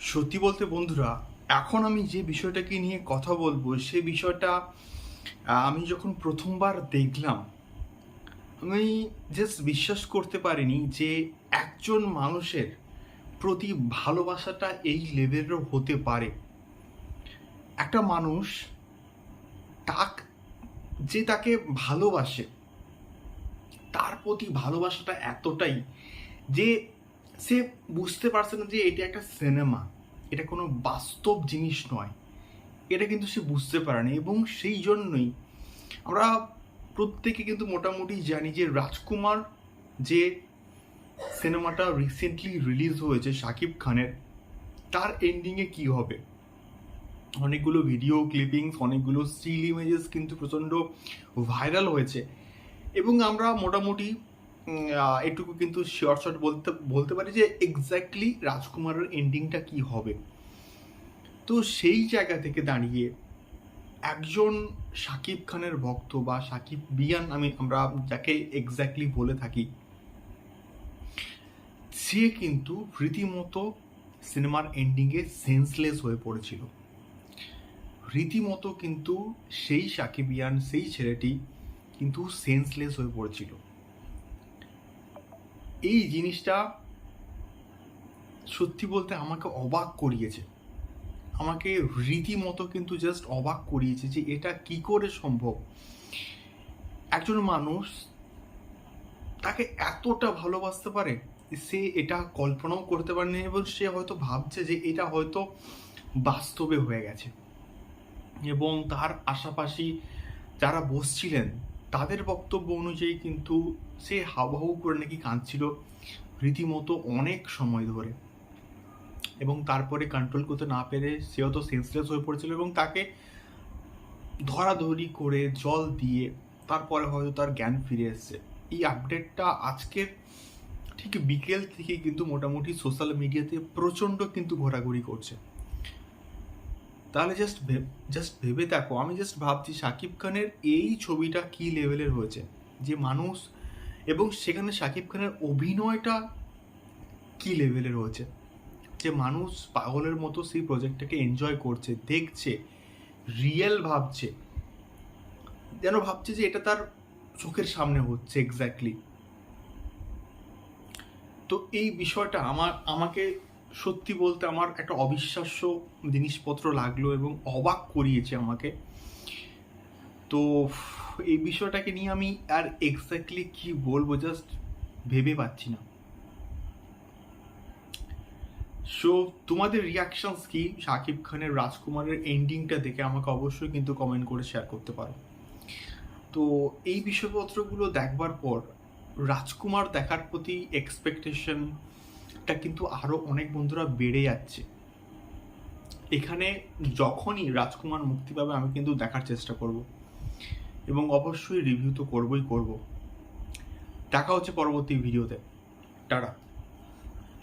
সত্যি বলতে বন্ধুরা, এখন আমি যে বিষয়টাকে নিয়ে কথা বলব, সে বিষয়টা আমি যখন প্রথমবার দেখলাম, আমি জাস্ট বিশ্বাস করতে পারিনি যে একজন মানুষের প্রতি ভালোবাসাটা এই লেভেলেরও হতে পারে। একটা মানুষ তাক, যে তাকে ভালোবাসে, তার প্রতি ভালোবাসাটা এতটাই যে সে বুঝতে পারছে না যে এটা একটা সিনেমা এটা কোনো বাস্তব জিনিস নয়। এটা কিন্তু সে বুঝতে পারেনি এবং সেই জন্যই আমরা প্রত্যেকে কিন্তু মোটামুটি জানি যে রাজকুমার যে সিনেমাটা রিসেন্টলি রিলিজ হয়েছে শাকিব খানের, তার এন্ডিংয়ে কি হবে? অনেকগুলো ভিডিও ক্লিপিংস অনেকগুলো স্টিল ইমেজেস কিন্তু প্রচণ্ড ভাইরাল হয়েছে এবং আমরা মোটামুটি এটুকু কিন্তু শিওর শট বলতে বলতে পারি যে এক্স্যাক্টলি রাজকুমারের এন্ডিংটা কি হবে। তো সেই জায়গা থেকে দাঁড়িয়ে একজন শাকিব খানের ভক্ত বা শাকিব বিয়ান, আমি, আমরা যাকে এক্স্যাক্টলি বলে থাকি, সে কিন্তু রীতিমতো সিনেমার এন্ডিংয়ে সেন্সলেস হয়ে পড়েছিল। রীতিমতো কিন্তু সেই সাকিবিয়ান সেই ছেলেটি কিন্তু সেন্সলেস হয়ে পড়েছিল। এই জিনিসটা সত্যি বলতে আমাকে অবাক করিয়েছে। আমাকে রীতিমতো কিন্তু জাস্ট অবাক করিয়েছে যে এটা কি করে সম্ভব? একজন মানুষ তাকে এতটা ভালোবাসতে পারে সে এটা কল্পনাও করতে পারেনি এবং সে হয়তো ভাবছে যে এটা হয়তো বাস্তবে হয়ে গেছে। এবং তার আশাপাশি যারা বসছিলেন তাদের বক্তব্য অনুযায়ী কিন্তু সে হাউহাউ করে নাকি কাঁদছিল রীতিমতো অনেক সময় ধরে। এবং তারপরে কন্ট্রোল করতে না পেরে সেও তো সেন্সলেস হয়ে পড়েছিল এবং তাকে ধরাধরি করে জল দিয়ে তারপরে হয়তো তার জ্ঞান ফিরে এসছে। এই আপডেটটা আজকের ঠিক বিকেল থেকে কিন্তু মোটামুটি সোশ্যাল মিডিয়াতে প্রচণ্ড কিন্তু ঘোরাঘুরি করছে। তাহলে জাস্ট জাস্ট ভেবে দেখো, আমি জাস্ট ভাবছি শাকিব খানের এই ছবিটা কি লেভেলের হয়েছে? যে মানুষ এবং সেখানে শাকিব খানের অভিনয়টা কি লেভেলের হয়েছে? যে মানুষ পাগলের মতো সেই প্রজেক্টটাকে এনজয় করছে, দেখছে রিয়েল ভাবছে, যেন ভাবছে যে এটা তার চোখের সামনে হচ্ছে এক্স্যাক্টলি তো এই বিষয়টা আমার, আমাকে সত্যি বলতে আমার একটা অবিশ্বাস্য জিনিসপত্র লাগল এবং অবাক করিয়েছে আমাকে। তো এই বিষয়টাকে নিয়ে আমি আর এক্স্যাক্টলি কি বলব জাস্ট ভেবে পাচ্ছি না। সো তোমাদের রিয়াকশনস কি? শাকিব খানের রাজকুমারের এন্ডিংটা দেখে আমাকে অবশ্যই কিন্তু কমেন্ট করে শেয়ার করতে পারো। তো এই বিষয়পত্রগুলো দেখবার পর রাজকুমার দেখার প্রতি এক্সপেকটেশনটা কিন্তু আরও অনেক বন্ধুরা বেড়ে যাচ্ছে। এখানে যখনই রাজকুমার মুক্তি পাবে, আমি কিন্তু দেখার চেষ্টা করব। এবং অবশ্যই রিভিউ তো করবই করব। দেখা হচ্ছে পরবর্তী ভিডিওতে টাটা।